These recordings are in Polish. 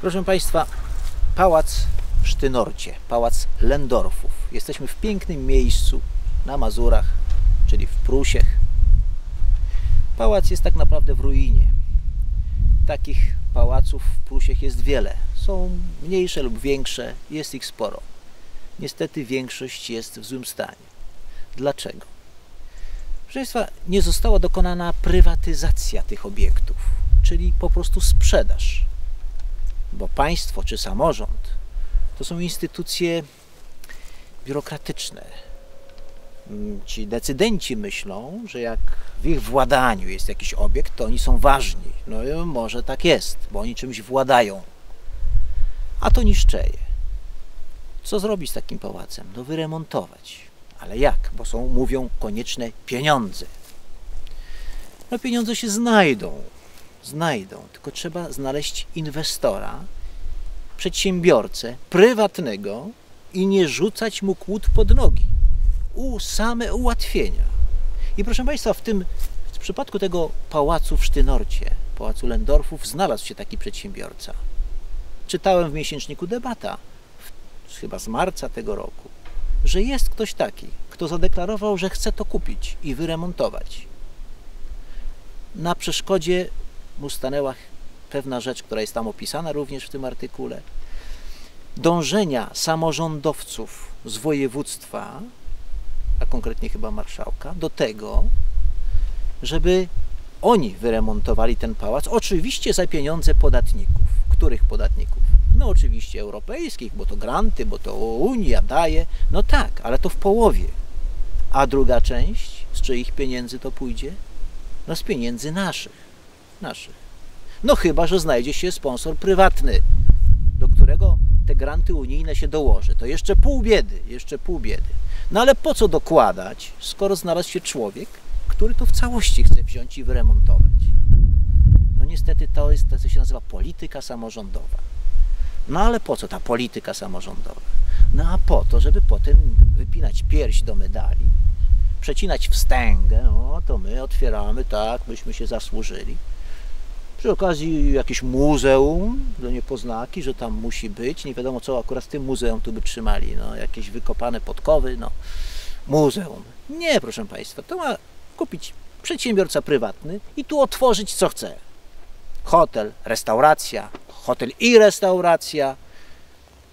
Proszę Państwa, pałac w Sztynorcie, pałac Lendorfów. Jesteśmy w pięknym miejscu na Mazurach, czyli w Prusiech. Pałac jest tak naprawdę w ruinie. Takich pałaców w Prusiech jest wiele. Są mniejsze lub większe, jest ich sporo. Niestety większość jest w złym stanie. Dlaczego? Proszę Państwa, nie została dokonana prywatyzacja tych obiektów, czyli po prostu sprzedaż. Bo państwo czy samorząd to są instytucje biurokratyczne. Mm, Ci decydenci myślą, że jak w ich władaniu jest jakiś obiekt, to oni są ważni. No i może tak jest, bo oni czymś władają. A to niszczeje. Co zrobić z takim pałacem? No wyremontować. Ale jak? Bo są, mówią, konieczne pieniądze. No pieniądze się znajdą. Znajdą. Tylko trzeba znaleźć inwestora, przedsiębiorcę prywatnego i nie rzucać mu kłód pod nogi. U same ułatwienia. I proszę Państwa, w tym w przypadku tego pałacu w Sztynorcie, pałacu Lendorfów, znalazł się taki przedsiębiorca. Czytałem w miesięczniku debata, w, chyba z marca tego roku, że jest ktoś taki, kto zadeklarował, że chce to kupić i wyremontować. Na przeszkodzie mu stanęła pewna rzecz, która jest tam opisana również w tym artykule. Dążenia samorządowców z województwa, a konkretnie chyba marszałka, do tego, żeby oni wyremontowali ten pałac, oczywiście za pieniądze podatników. Których podatników? No oczywiście europejskich, bo to granty, bo to Unia daje. No tak, ale to w połowie. A druga część, z czyich pieniędzy to pójdzie? No z pieniędzy naszych. Naszych. No chyba, że znajdzie się sponsor prywatny, do którego te granty unijne się dołoży. To jeszcze pół biedy, jeszcze pół biedy. No ale po co dokładać, skoro znalazł się człowiek, który to w całości chce wziąć i wyremontować? No niestety to jest to, co się nazywa polityka samorządowa. No ale po co ta polityka samorządowa? No a po to, żeby potem wypinać pierś do medali, przecinać wstęgę, o to my otwieramy, tak, myśmy się zasłużyli. Przy okazji jakieś muzeum do niepoznaki, że tam musi być. Nie wiadomo, co akurat z tym muzeum tu by trzymali. No, jakieś wykopane podkowy, no. Muzeum. Nie, proszę Państwa, to ma kupić przedsiębiorca prywatny i tu otworzyć co chce. Hotel, restauracja, hotel i restauracja,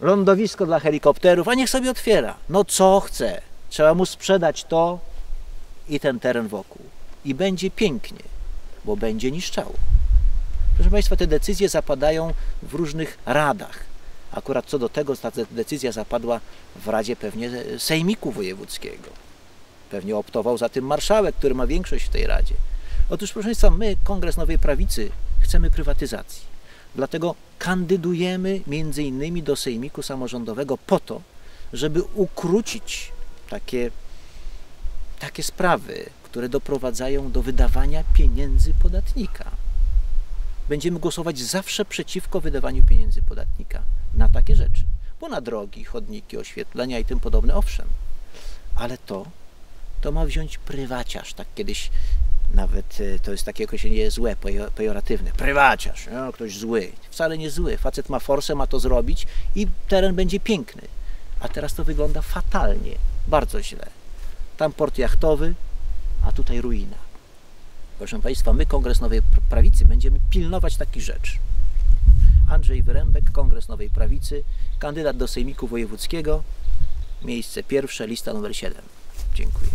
lądowisko dla helikopterów, a niech sobie otwiera. No co chce. Trzeba mu sprzedać to i ten teren wokół. I będzie pięknie, bo będzie niszczało. Proszę Państwa, te decyzje zapadają w różnych radach. Akurat co do tego ta decyzja zapadła w Radzie pewnie Sejmiku Wojewódzkiego. Pewnie optował za tym marszałek, który ma większość w tej Radzie. Otóż, proszę Państwa, my, Kongres Nowej Prawicy, chcemy prywatyzacji. Dlatego kandydujemy między innymi do Sejmiku Samorządowego po to, żeby ukrócić takie, takie sprawy, które doprowadzają do wydawania pieniędzy podatnika będziemy głosować zawsze przeciwko wydawaniu pieniędzy podatnika na takie rzeczy. Bo na drogi, chodniki, oświetlenia i tym podobne, owszem. Ale to, to ma wziąć prywaciarz. Tak kiedyś nawet e, to jest takie określenie złe, pejoratywne. Prywaciarz, no, ktoś zły. Wcale nie zły. Facet ma forsę, ma to zrobić i teren będzie piękny. A teraz to wygląda fatalnie, bardzo źle. Tam port jachtowy, a tutaj ruina. Proszę Państwa, my, Kongres Nowej Prawicy, będziemy pilnować takich rzeczy. Andrzej Wyrębek, Kongres Nowej Prawicy, kandydat do Sejmiku Wojewódzkiego, miejsce pierwsze, lista numer 7. Dziękuję.